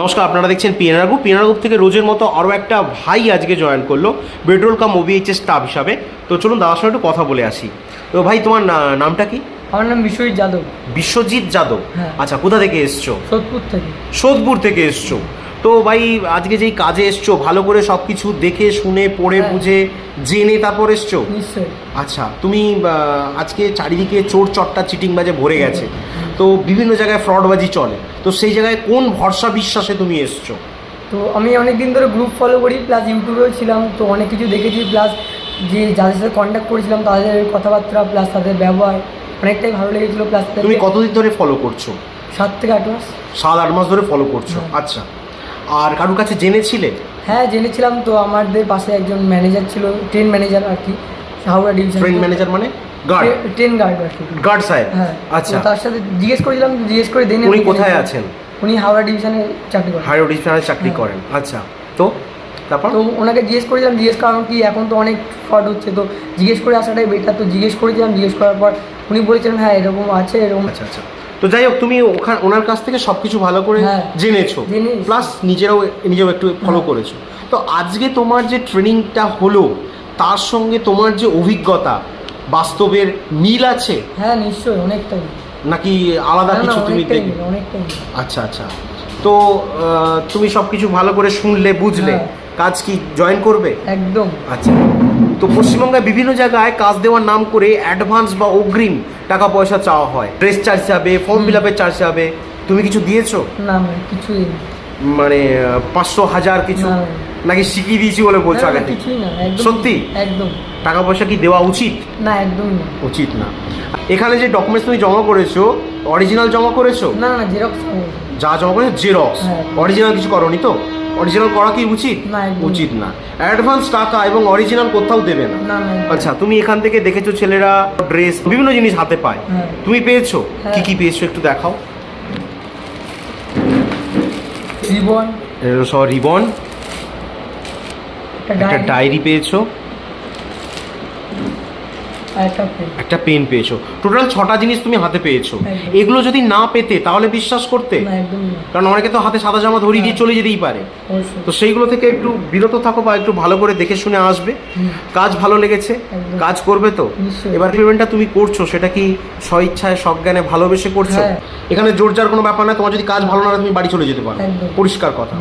নমস্কার আপনারা দেখছেন পিএনআর গ্রুপ পিএনআর গ্রুপ থেকে রোজের মতো আরও একটা ভাই আজকে জয়েন করল পেট্রোল কাম ওবিএইচএস স্টাফ হিসাবে। তো চলুন দাদার সঙ্গে একটু কথা বলে আসি। তো ভাই তোমার নামটা কি? আমার নাম বিশ্বজিৎ যাদব। বিশ্বজিৎ যাদব? হ্যাঁ। আচ্ছা কোথা থেকে এসছো? সোদপুর থেকে। সোদপুর থেকে এসছো। তো ভাই আজকে যেই কাজে এসছো ভালো করে সব কিছু দেখে শুনে পড়ে হ্যাঁ। বুঝে জেনে তারপর এসছো? আচ্ছা তুমি আজকে চারিদিকে চোর চট্টা চিটিং বাজে ভরে গেছে। তো বিভিন্ন জায়গায় ফ্রডবাজি চলে। তো সেই জায়গায় কোন ভরসা বিশ্বাসে তুমি এসছো? তো আমি অনেক দিন ধরে গ্রুপ ফলো করি প্লাস ইউটিউবেও ছিলাম তো অনেক কিছু দেখেছি প্লাস যে যাদের সাথে কন্ট্যাক্ট করেছিলাম তাদের কথাবার্তা প্লাস তাদের ব্যবহার অনেকটাই ভালো লেগেছিলো প্লাস তুমি কতদিন ধরে ফলো করছ? সাত থেকে আট মাস। সাত আট মাস ধরে ফলো করছ? হ্যাঁ। আচ্ছা। আর কারোর কাছে জেনেছিলে? হ্যাঁ জেনেছিলাম তো আমাদের পাশে একজন ম্যানেজার ছিল ট্রেন ম্যানেজার আর কি হাওড়া ডিভিশন ট্রেন ম্যানেজার মানে? গার্ড ট্রেন গার্ড আর কি। গার্ড সাহেব হ্যাঁ। আচ্ছা। তার সাথে জিজ্ঞেস করেছিলাম জিজ্ঞেস করে দিন উনি কোথায় আছেন? উনি হাওড়া ডিভিশনে চাকরি করেন। হায়ার ডিভিশনে চাকরি হ্যাঁ। করেন। আচ্ছা। তো তারপর? তো ওনাকে জিজ্ঞেস করেছিলাম জিজ্ঞেস কারণ কি এখন তো অনেক ফ্রড হচ্ছে তো জিজ্ঞেস করে আসাটাই বেটার তো জিজ্ঞেস করেছিলাম জিজ্ঞেস করার পর উনি বলেছিলেন হ্যাঁ এরকম আছে এরকম আচ্ছা আচ্ছা। তো যাই হোক তুমি ওখানে ওনার কাছ থেকে সব কিছু ভালো করে হ্যাঁ। জেনেছো। প্লাস নিজেরাও নিজেও একটু ফলো হ্যাঁ। করেছ। তো আজকে তোমার যে ট্রেনিংটা হলো তার সঙ্গে তোমার যে অভিজ্ঞতা বাস্তবের মিল আছে? হ্যাঁ নিশ্চয়ই অনেকটাই। নাকি আলাদা কিছু তুমি অনেকটাই আচ্ছা আচ্ছা। তো তুমি সব কিছু ভালো করে শুনলে বুঝলে হ্যাঁ। কাজ কি জয়েন করবে? একদম। আচ্ছা। তো পশ্চিমবঙ্গে বিভিন্ন জায়গায় কাজ দেওয়ার নাম করে অ্যাডভান্স বা অগ্রিম টাকা পয়সা চাওয়া হয়। ড্রেস চার্জ হিসাবে ফর্ম ফিল আপের চার্জ হিসাবে। তুমি কিছু দিয়েছ? না কিছুই। মানে পাঁচশো হাজার কিছু। নাকি শিখিয়ে দিয়েছি বলে বলছো আগে কিছুই না সত্যি? একদম। টাকা পয়সা কি দেওয়া উচিত? না একদম না। উচিত না। এখানে যে ডকুমেন্টস তুমি জমা করেছ অরিজিনাল জমা করেছ? না না জেরক্স যা জমা করেছ জেরক্স হ্যাঁ। অরিজিনাল কিছু করনি তো? অরিজিনাল করা কি উচিত? না, উচিত না। অ্যাডভান্স টাকা এবং অরিজিনাল কোথাও দেবে না। আচ্ছা তুমি এখান থেকে দেখেছ ছেলেরা ড্রেস বিভিন্ন জিনিস হাতে পায়। হ্যাঁ। তুমি পেয়েছ? হ্যাঁ। কি কি পেয়েছ একটু দেখাও। জীবন এগুলো রিবন একটা ডায়েরি পেয়েছ? একটা পেন পেয়েছ। টোটাল ছটা জিনিস তুমি হাতে পেয়েছ। এগুলো যদি না পেতে তাহলে বিশ্বাস করতে? কারণ অনেকে তো হাতে সাদা জামা ধরিয়ে দিয়ে হ্যাঁ। চলে যেতেই পারে। তো সেইগুলো থেকে একটু বিরত থাকো বা একটু ভালো করে দেখে শুনে আসবে। কাজ ভালো লেগেছে। কাজ করবে তো? এবার পেমেন্টটা তুমি করছ সেটা কি স্বইচ্ছায় সজ্ঞানে ভালোবেসে করছ? হ্যাঁ। এখানে জোর যার কোনো ব্যাপার না তোমার যদি কাজ ভালো না তুমি বাড়ি চলে যেতে পারো। পরিষ্কার কথা।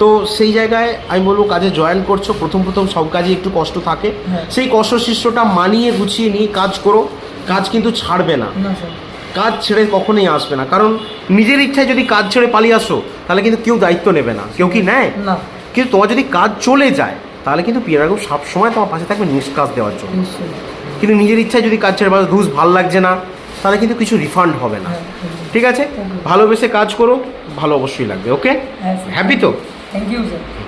তো সেই জায়গায় আমি বলব কাজে জয়েন করছ। প্রথম প্রথম সব কাজে একটু কষ্ট থাকে। হ্যাঁ। সেই কষ্ট শিষ্যটা মানিয়ে গুছিয়ে নিয়ে কাজ করো। কাজ কিন্তু ছাড়বে না। কাজ ছেড়ে কখনোই আসবে না। কারণ নিজের ইচ্ছায় যদি কাজ ছেড়ে পালিয়ে আসো তাহলে কিন্তু কেউ দায়িত্ব নেবে না। কেউ কি নেয়? কিন্তু তোমার যদি কাজ চলে যায় তাহলে কিন্তু পিয়ারা গ্রুপ সবসময় তোমার পাশে থাকবে নিউজ কাজ দেওয়ার জন্য। কিন্তু নিজের ইচ্ছায় যদি কাজ ছেড়ে ঘুষ ভালো লাগছে না তাহলে কিন্তু কিছু রিফান্ড হবে না। হ্যাঁ ঠিক আছে? ভালোবেসে কাজ করো ভালো অবশ্যই লাগবে ওকে হ্যাঁ হ্যাপি তো? Thank you sir